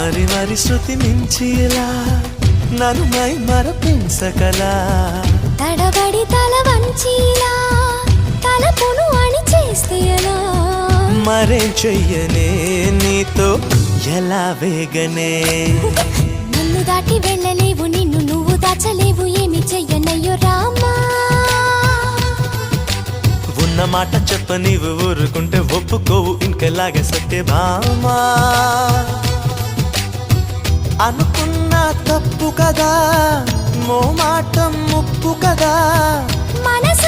శృతి మించిలా నన్ను మై మరపించకలా. తడబడి తల వంచిలా తలపును అణి చేస్తే ఎలా మరేం చెయ్యనే నీతో ఎలా వేగనే? నన్ను దాటి వెళ్ళలేవు నిన్ను నువ్వు దాచలేవు ఏమి చెయ్యనయ్యో రామా. ఉన్న మాట చెప్ప నీవు ఊరుకుంటే ఒప్పుకోవు ఇంకెలాగే సత్య భామా అనుకున్నా తప్పు కదా మోమాటం ముప్పు కదా.